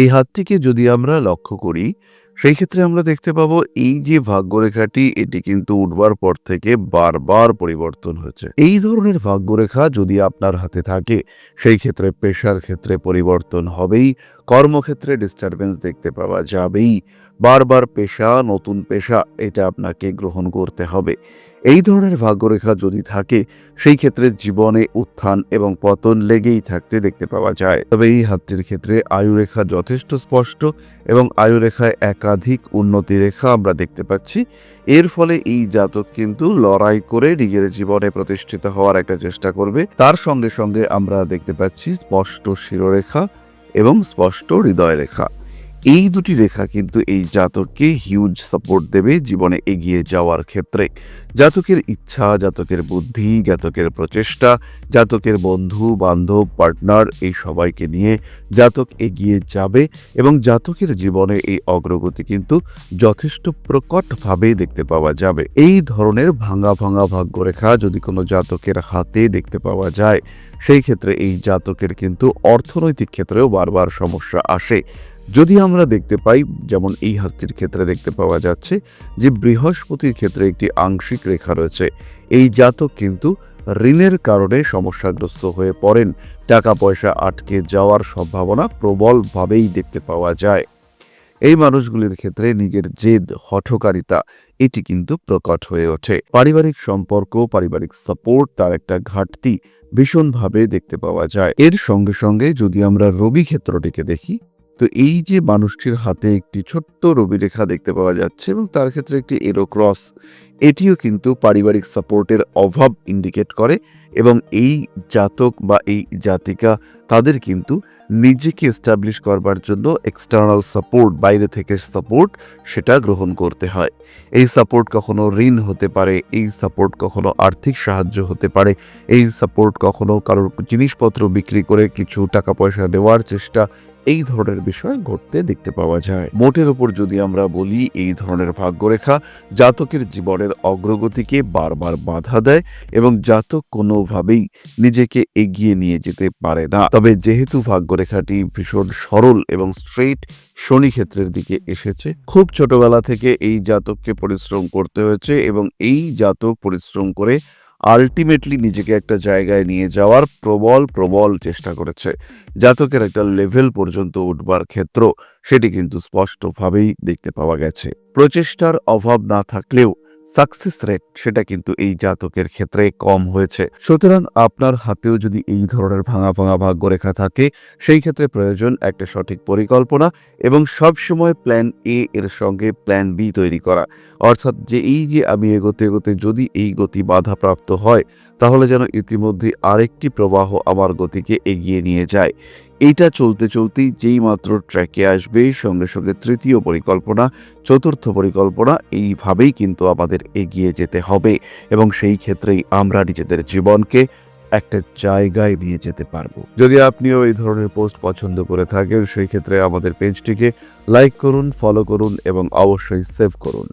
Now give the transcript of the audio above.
এই হাতটিকে যদি আমরা লক্ষ্য করি, সেই ক্ষেত্রে আমরা দেখতে পাবো এই যে ভাগ্যরেখাটি, এটি কিন্তু উঠবার পর থেকে বারবার পরিবর্তন হয়েছে। এই ধরনের ভাগ্যরেখা যদি আপনার হাতে থাকে, সেই ক্ষেত্রে পেশার ক্ষেত্রে পরিবর্তন হবেই, কর্মক্ষেত্রে ডিস্টারবেন্স দেখতে পাওয়া যাবেই। বারবার পেশা, নতুন পেশা, এটা আপনাকে গ্রহণ করতে হবে। এই ধরনের ভাগ্যরেখা যদি থাকে, সেই ক্ষেত্রে জীবনে উত্থান এবং পতন লেগেই থাকতে দেখতে পাওয়া যায়। তবে এই হাতটির ক্ষেত্রে আয়ুরেখা যথেষ্ট স্পষ্ট এবং আয়ুরেখায় একাধিক উন্নতি রেখা আমরা দেখতে পাচ্ছি। এর ফলে এই জাতক কিন্তু লড়াই করে নিজের জীবনে প্রতিষ্ঠিত হওয়ার একটা চেষ্টা করবে। তার সঙ্গে সঙ্গে আমরা দেখতে পাচ্ছি স্পষ্ট শিরোরেখা এবং স্পষ্ট হৃদয় রেখা এই দুটি রেখা কিন্তু এই জাতককে হিউজ সাপোর্ট দেবে জীবনে এগিয়ে যাওয়ার ক্ষেত্রে। জাতকের ইচ্ছা, জাতকের বুদ্ধি, জাতকের প্রচেষ্টা, জাতকের বন্ধু, বান্ধব পার্টনার এই সবাইকে নিয়ে জাতক এগিয়ে যাবে এবং জাতকের জীবনে এই অগ্রগতি কিন্তু যথেষ্ট প্রকটভাবে দেখতে পাওয়া যাবে। এই ধরনের ভাঙা ভাঙা ভাগ্যরেখা যদি কোনো জাতকের হাতে দেখতে পাওয়া যায়, সেই ক্ষেত্রে এই জাতকের কিন্তু অর্থনৈতিক ক্ষেত্রেও বারবার সমস্যা আসে। যদি আমরা দেখতে পাই, যেমন এই হাতটির ক্ষেত্রে দেখতে পাওয়া যাচ্ছে যে বৃহস্পতির ক্ষেত্রে একটি আংশিক রেখা রয়েছে। এই জাতক কিন্তু ঋণের কারণে সমস্যাগ্রস্ত হয়ে পড়েন। টাকা পয়সা আটকে যাওয়ার সম্ভাবনা প্রবলভাবেই দেখতে পাওয়া যায়। এই মানুষগুলির ক্ষেত্রে নিজের জেদ, হঠকারিতা, এটি কিন্তু প্রকট হয়ে ওঠে। পারিবারিক সম্পর্ক, পারিবারিক সাপোর্ট, তার একটা ঘাটতি ভীষণভাবে দেখতে পাওয়া যায়। এর সঙ্গে সঙ্গে যদি আমরা রবি ক্ষেত্রটিকে দেখি তো এই যে মানুষটির হাতে একটি ছোট্ট রবিরেখা দেখতে পাওয়া যাচ্ছে এবং তার ক্ষেত্রে একটি এরো ক্রস এটিও কিন্তু পারিবারিক সাপোর্টের অভাব ইন্ডিকেট করে এবং এই জাতক বা এই জাতিকা তাদের কিন্তু নিজেকে এস্টাবলিশ করবার জন্য এক্সটার্নাল সাপোর্ট বাইরে থেকে সাপোর্ট সেটা গ্রহণ করতে হয়। এই সাপোর্ট কখনো ঋণ হতে পারে, এই সাপোর্ট কখনো আর্থিক সাহায্য হতে পারে, এই সাপোর্ট কখনো কারোর জিনিসপত্র বিক্রি করে কিছু টাকা পয়সা দেওয়ার চেষ্টা, এই ধরনের বিষয় ঘটতে দেখতে পাওয়া যায়। মোটের ওপর যদি আমরা বলি, এই ধরনের ভাগ্যরেখা জাতকের জীবনের অগ্রগতিকে বারবার বাধা দেয় এবং জাতক কোনোভাবেই নিজেকে এগিয়ে নিয়ে যেতে পারে না। তবে যেহেতু ভাগ্যরেখাটি ভীষণ সরল এবং স্ট্রেট শনি ক্ষেত্রের দিকে এসেছে, খুব ছোটবেলা থেকে এই জাতককে পরিশ্রম করতে হয়েছে এবং এই জাতক পরিশ্রম করে আলটিমেটলি নিজেকে একটা জায়গায় নিয়ে যাওয়ার প্রবল প্রবল চেষ্টা করেছে। জাতকের একটা লেভেল পর্যন্ত উঠবার ক্ষেত্র সেটি কিন্তু স্পষ্টভাবেই দেখতে পাওয়া গেছে। প্রচেষ্টার অভাব না থাকলেও সাকসেস রেট সেটা কিন্তু এই জাতকের ক্ষেত্রে কম হয়েছে। সুতরাং আপনার হাতেও যদি এই ধরনের ভাঙা ভাঙা ভাগ্যরেখা থাকে, সেই ক্ষেত্রে প্রয়োজন একটা সঠিক পরিকল্পনা এবং সবসময় প্ল্যান এ এর সঙ্গে প্ল্যান বি তৈরি করা। অর্থাৎ যে এই যে আমি এগোতে এগোতে যদি এই গতি বাধাপ্রাপ্ত হয়, তাহলে যেন ইতিমধ্যে আরেকটি প্রবাহ আমার গতিকে এগিয়ে নিয়ে যায়। এইটা চলতে চলতেই যেই মাত্র ট্র্যাকে আসবে, সঙ্গে সঙ্গে তৃতীয় পরিকল্পনা, চতুর্থ পরিকল্পনা এইভাবেই কিন্তু আমাদের এগিয়ে যেতে হবে এবং সেই ক্ষেত্রেই আমরা নিজেদের জীবনকে একটা জায়গায় নিয়ে যেতে পারব। যদি আপনিও এই ধরনের পোস্ট পছন্দ করে থাকেন, সেই ক্ষেত্রে আমাদের পেজটিকে লাইক করুন ফলো করুন এবং অবশ্যই সেভ করুন।